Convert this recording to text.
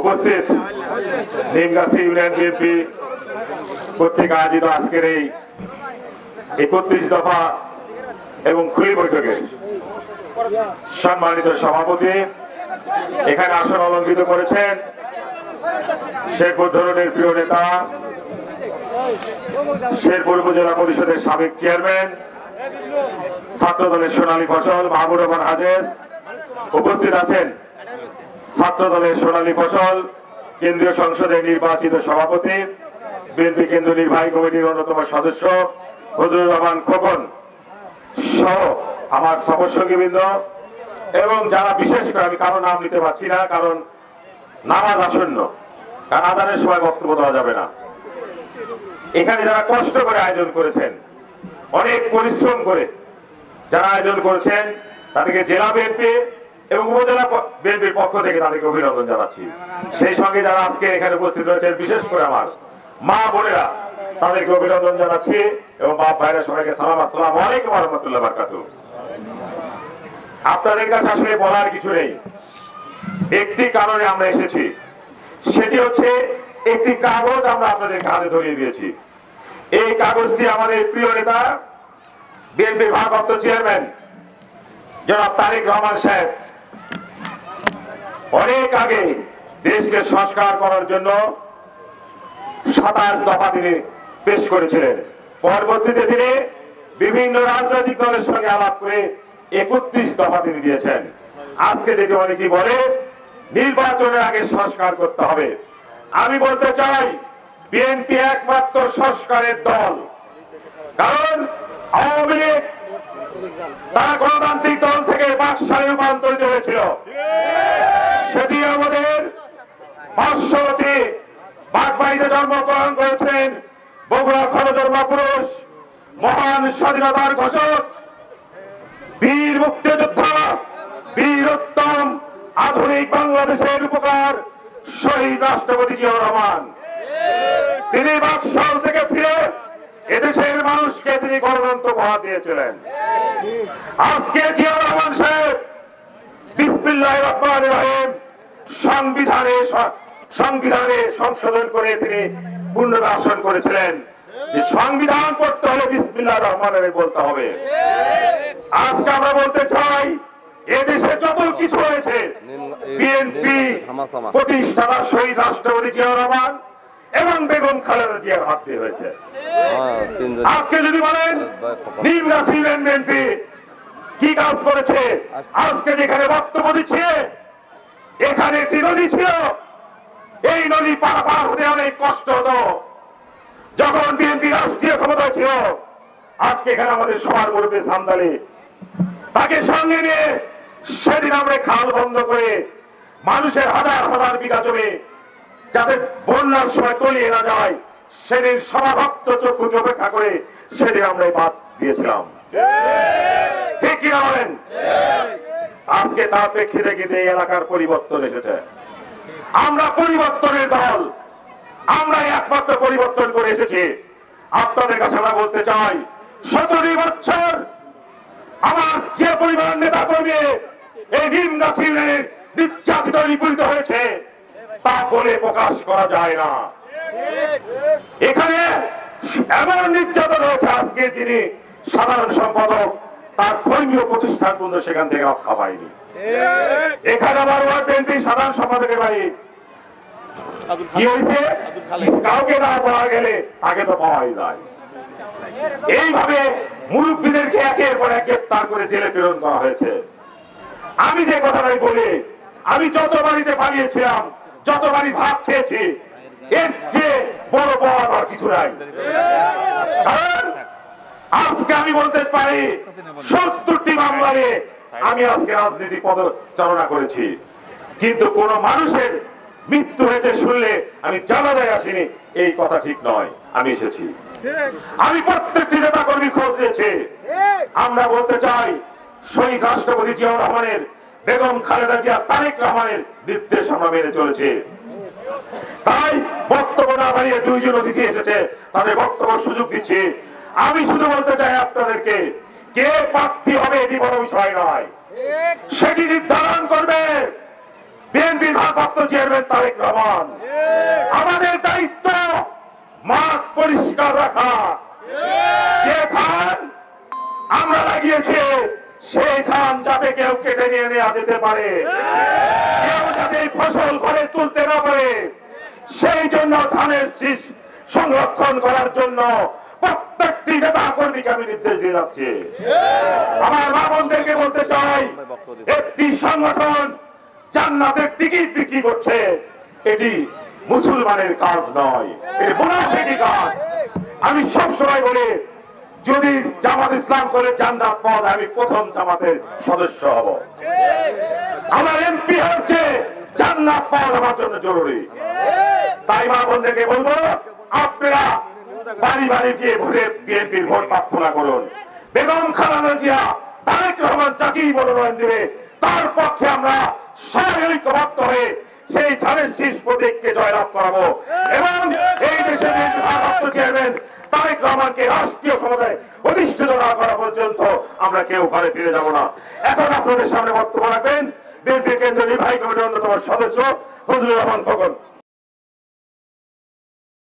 উপস্থিত। Nimgachhi union BNP কর্তৃক আয়োজিত আজকের এই একত্রিশ দফা এবং খুলি বৈঠকে সম্মানিত সভাপতি এখানে আসন অলঙ্কৃত করেছেন শেরপুর ধরনের প্রিয় নেতা, শেরপুর উপজেলা পরিষদের সাবেক চেয়ারম্যান ছাত্র দলের সোনালী ফসল মাহবুব রহমান হাজেস উপস্থিত আছেন। ছাত্র দলের সোনালী ফসল, কেন্দ্রীয় সংসদের নির্বাচিত সভাপতি, বিএনপি কেন্দ্রীয় নির্বাহী কমিটির অন্যতম সদস্য ফজলুর রহমান খোকন সহ আমার সহসঙ্গীবৃন্দ এবং যারা বিশেষ করে আমি কারও নাম নিতে পারছি না, কারণ নামাজ আসন্ন। কারণ আদানের সময় বক্তব্য দেওয়া যাবে না। এখানে যারা কষ্ট করে আয়োজন করেছেন, অনেক পরিশ্রম করে যারা আয়োজন করেছেন, তাদেরকে জেলা বিএনপি এবং উপজেলা বিএনপির পক্ষ থেকে তাদেরকে অভিনন্দন জানাচ্ছি। সেই সঙ্গে যারা আজকে এখানে উপস্থিত রয়েছেন, বিশেষ করে আমার মা বোনেরা, তাদেরকে অভিনন্দন জানাচ্ছি এবং বাপ ভাইরা সবাইকে সালাম, আসসালাম আলাইকুম রহমতুল্লাহ বারকাতু আপনাদের কাছে আসলে বলার কিছু নেই। একটি কারণে আমরা এসেছি। সেটি হচ্ছে একটি কাগজ আমরা আপনাদেরকে হাতে ধরিয়ে দিয়েছি। এই কাগজটি আমাদের প্রিয় নেতা বিএনপি ভারপ্রাপ্ত চেয়ারম্যান জনাব তারেক রহমান সাহেব অনেক আগে দেশকে সংস্কার করার জন্য সাতাশ দফা তিনি পেশ করেছিলেন। পরবর্তীতে তিনি বিভিন্ন রাজনৈতিক দলের সঙ্গে আলাপ করে একত্রিশ দফা তিনি দিয়েছেন। আজকে যেটি অনেকেই বলে, নির্বাচনের আগে সংস্কার করতে হবে। আমি বলতে চাই, বিএনপি একমাত্র সংস্কারের দল। কারণ আওয়ামী লীগ তার গণতান্ত্রিক দল থেকে বাকশালে রূপান্তরিত হয়েছিল। সেটি আমাদের পার্শ্ববর্তী বাগবাড়িতে জন্মগ্রহণ করেছেন বগুড়া খনজন্মা পুরুষ মহান স্বাধীনতার ঘোষক, বীর মুক্তিযোদ্ধা, বীর উত্তম আধুনিক বাংলাদেশের উপকার শহীদ রাষ্ট্রপতি জিয়াউর রহমান। তিনি বাকশাল থেকে ফিরে এদেশের মানুষকে তিনি গণতন্ত্র উপহার দিয়েছিলেন। আজকে জিয়াউর রহমান সাহেব বিসমিল্লাহ রহমান রহিম সংবিধানে সংবিধানে সংশোধন করে তিনি পুনর্বাসন করেছিলেন। যে সংবিধান করতে হলে বিসমিল্লাহ রহমান বলতে হবে। আজকে আমরা বলতে চাই, এদেশে যত কিছু হয়েছে বিএনপি, প্রতিষ্ঠাতা শহীদ রাষ্ট্রপতি রহমান এবং বেগম খালেদা জিয়ার হাত দিয়ে হয়েছে। আজকে যদি বলেন বিএনপি, কি কাজ করেছে? আজকে যেখানে বক্তব্য দিচ্ছে এখানে একটি নদী ছিল। এই নদী পার পার হতে অনেক কষ্ট হতো। যখন বিএনপি রাষ্ট্রীয় ক্ষমতা ছিল, আজকে এখানে আমাদের সবার মুরব্বী সান্দালি তাকে সঙ্গে নিয়ে সেদিন আমরা খাল বন্ধ করে মানুষের হাজার হাজার বিঘা জমি যাতে বন্যার সময় তলিয়ে না যায়, সেদিন সমাভক্ত চক্ষুকে অপেক্ষা করে সেদিন আমরা বাদ দিয়েছিলাম। ঠিক কিনা বলেন? আজকে তার প্রেক্ষিতে কিন্তু এই এলাকার পরিবর্তন এসেছে। আমরা পরিবর্তনের দল, আমরা একমাত্র পরিবর্তন করে এসেছি। আপনাদের কাছে আমরা বলতে চাই সতেরো বছর আমার যে পরিবার নেতা কর্মী এই নিম গাছিলের নির্যাতিত নিপীড়িত হয়েছে, তা বলে প্রকাশ করা যায় না। এখানে এমন নির্যাতন হয়েছে আজকে যিনি সাধারণ সম্পাদক তার ধর্মীয় প্রতিষ্ঠান পর্যন্ত সেখান থেকে রক্ষা পায়নি। এখানে আবার ওয়ার্ড বিএনপি সাধারণ সম্পাদকের বাড়ি। কি হয়েছে? কাউকে না পাওয়া গেলে তাকে তো পাওয়াই যায়। এইভাবে মুরব্বীদেরকে একের পর এক গ্রেপ্তার করে জেলে প্রেরণ করা হয়েছে। আমি যে কথাটাই বলি, আমি যত বাড়িতে পালিয়েছিলাম, যত বাড়ি ভাত খেয়েছি, এর যে বড় পাওয়ার আর কিছু নাই। কারণ আজকে আমি বলতে পারি। সত্তরটি মামলা নিয়ে আমি আজকে রাজনীতি পদচারণা করেছি। কিন্তু কোন মানুষের মৃত্যু হয়েছে শুনলে আমি জানাজায় আসিনি, এই কথা ঠিক নয়, আমি এসেছি। আমি প্রত্যেকটি নেতা কর্মী খোঁজ নিয়েছি। আমরা বলতে চাই, শহীদ রাষ্ট্রপতি জিয়াউর রহমানের, বেগম খালেদা জিয়া, তারেক রহমানের নির্দেশ আমরা মেনে চলেছি। তাই বক্তব্য না বাড়িয়ে দুইজন অতিথি এসেছে, তাদের বক্তব্য সুযোগ দিচ্ছি। আমি শুধু বলতে চাই আপনাদেরকে, কে প্রার্থী হবে এটি বড় বিষয় নয়। সেটি নির্ধারণ করবে বিএনপির ভারপ্রাপ্ত চেয়ারম্যান তারেক রহমান। আমাদের দায়িত্ব মাঠ পরিষ্কার রাখা। যে ধান আমরা লাগিয়েছি সেই ধান যাতে কেউ কেটে নিয়ে নেওয়া যেতে পারে। কেউ যাতে ফসল ঘরে তুলতে না পারে। সেই জন্য ধানের শীষ সংরক্ষণ করার জন্য আমি এটি মুসলমানের কাজ নয়, এটি কাজ। আমি সব সময় বলি, যদি জামাত ইসলাম করে জান্নাত পদ আমি প্রথম জামাতের সদস্য হব। আমার এমপি হচ্ছে, জান্নাত পাওয়া আমার জন্য জরুরি। তাই মা বোনদেরকে বলব, আপনারা বাড়ি বাড়ি গিয়ে ভোটে বিএনপির ভোট প্রার্থনা করুন। বেগম খালেদা জিয়া তারেক রহমান যাকেই মনোনয়ন দেবে, তার পক্ষে আমরা সবাই ঐক্যবদ্ধ হয়ে সেই ধানের শীষ প্রতীককে জয়লাভ করাবো। এবং এই দেশের ভারপ্রাপ্ত চেয়ারম্যান তারেক রহমানকে রাষ্ট্রীয় ক্ষমতায় অধিষ্ঠিত না করা পর্যন্ত আমরা কেউ ঘরে ফিরে যাব না। এখন আপনাদের সামনে বক্তব্য রাখবেন বিএনপি কেন্দ্রীয় নির্বাহী কমিটির অন্যতম সদস্য ফজলুর রহমান খোকন।